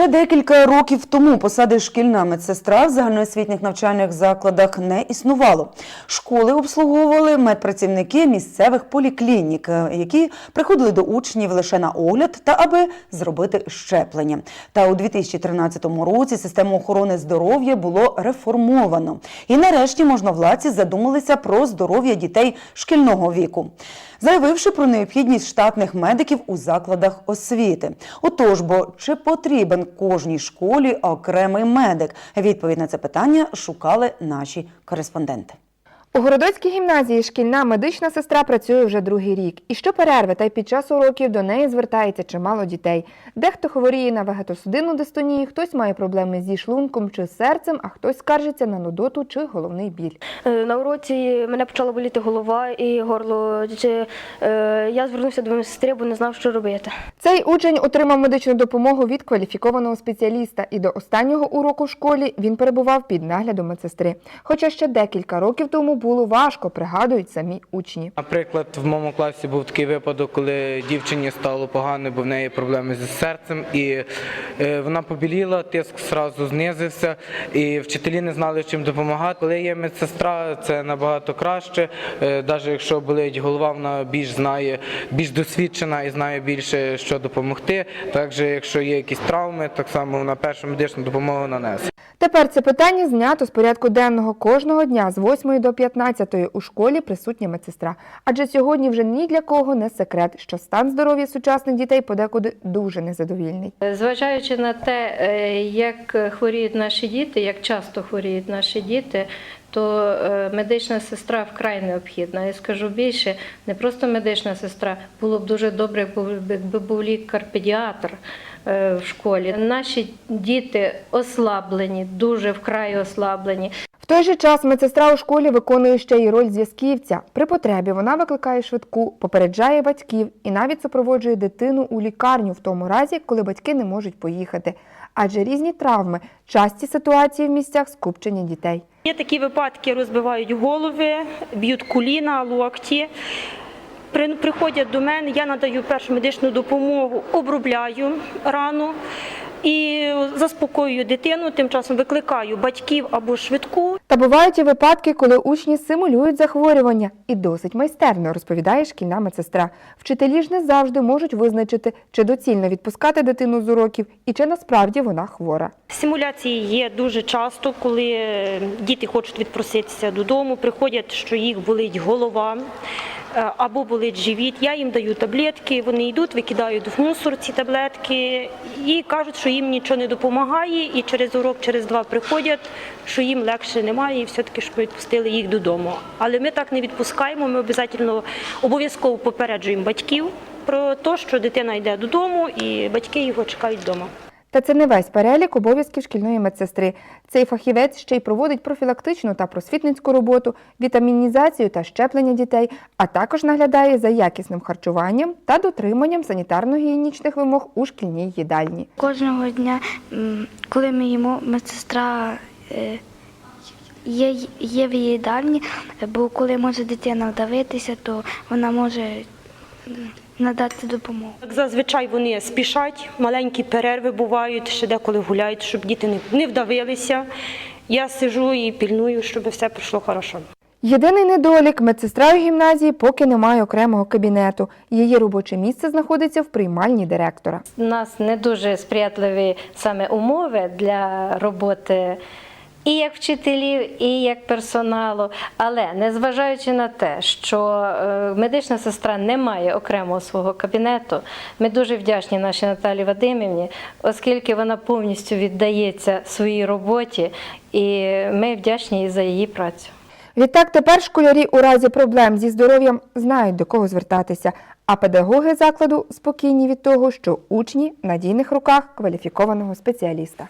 Ще декілька років тому посади шкільна медсестра в загальноосвітніх навчальних закладах не існувало. Школи обслуговували медпрацівники місцевих поліклінік, які приходили до учнів лише на огляд та аби зробити щеплення. Та у 2013 році систему охорони здоров'я було реформовано. І нарешті можновладці задумалися про здоров'я дітей шкільного віку, заявивши про необхідність штатних медиків у закладах освіти. Отож, бо чи потрібен кожній школі окремий медик? Відповідь на це питання шукали наші кореспонденти. У Городоцькій гімназії шкільна медична сестра працює вже другий рік. І щоперерви та й під час уроків до неї звертається чимало дітей. Дехто хворіє на вегетосудинну дистонію, хтось має проблеми зі шлунком чи серцем, а хтось скаржиться на нудоту чи головний біль. Е, На уроці мене почала боліти голова і горло. Е, Я звернувся до медсестри, бо не знав, що робити. Цей учень отримав медичну допомогу від кваліфікованого спеціаліста, і до останнього уроку в школі він перебував під наглядом медсестри. Хоча ще декілька років тому було важко, пригадують самі учні. Наприклад, в моєму класі був такий випадок, коли дівчині стало погано, бо в неї проблеми зі серцем, і е, вона побіліла, тиск одразу знизився, і вчителі не знали, чим допомагати. Коли є медсестра, це набагато краще. Навіть якщо болить голова, вона більш знає, більш досвідчена і знає більше, що допомогти. Також, якщо є якісь травми, так само вона першу медичну допомогу нанесе. Тепер це питання знято з порядку денного кожного дня з 8 до 15 у школі присутня медсестра. Адже сьогодні вже ні для кого не секрет, що стан здоров'я сучасних дітей подекуди дуже незадовільний. Зважаючи на те, е, як хворіють наші діти, як часто хворіють наші діти, то е, медична сестра вкрай необхідна. Я скажу більше, не просто медична сестра, було б дуже добре, якби був лікар-педіатр в школі. Наші діти ослаблені, дуже вкрай ослаблені. В той же час медсестра у школі виконує ще й роль зв'язківця. При потребі вона викликає швидку, попереджає батьків і навіть супроводжує дитину у лікарню в тому разі, коли батьки не можуть поїхати. Адже різні травми, часті ситуації в місцях скупчення дітей. Є такі випадки, розбивають голови, б'ють коліна, локті. При- Приходять до мене, я надаю першу медичну допомогу, обробляю рану і заспокоюю дитину. Тим часом викликаю батьків або швидку. Та бувають і випадки, коли учні симулюють захворювання, і досить майстерно розповідає шкільна медсестра. Вчителі ж не завжди можуть визначити, чи доцільно відпускати дитину з уроків і чи насправді вона хвора. Симуляції є дуже часто, коли діти хочуть відпроситися додому, приходять, що їх болить голова. Е, Або болить живіт, я їм даю таблетки, вони йдуть, викидають в мусор ці таблетки і кажуть, що їм нічого не допомагає, і через урок, через два приходять, що їм легше немає, і все-таки щоб відпустили їх додому. Але ми так не відпускаємо, ми обов'язково обов'язково попереджуємо батьків про те, що дитина йде додому, і батьки його чекають вдома. Та це не весь перелік обов'язків шкільної медсестри. Цей фахівець ще й проводить профілактичну та просвітницьку роботу, вітамінізацію та щеплення дітей, а також наглядає за якісним харчуванням та дотриманням санітарно-гігієнічних вимог у шкільній їдальні. Кожного дня, коли ми їмо, медсестра е, є, є в їдальні, бо коли може дитина вдавитися, то вона може надати допомогу. Як Зазвичай вони спішать, маленькі перерви бувають, ще деколи гуляють, щоб діти не- не вдавилися. Я сижу і пільную, щоб все пройшло хорошо. Єдиний недолік медсестра у гімназії поки не має окремого кабінету. Її робоче місце знаходиться в приймальні директора. У нас не дуже сприятливі саме умови для роботи і як вчителів, і як персоналу. Але незважаючи на те, що е, медична сестра не має окремого свого кабінету, ми дуже вдячні нашій Наталі Вадимівні, оскільки вона повністю віддається своїй роботі, і ми вдячні їй за її працю. Відтак тепер школярі у разі проблем зі здоров'ям знають до кого звертатися, а педагоги закладу спокійні від того, що учні в надійних руках кваліфікованого спеціаліста.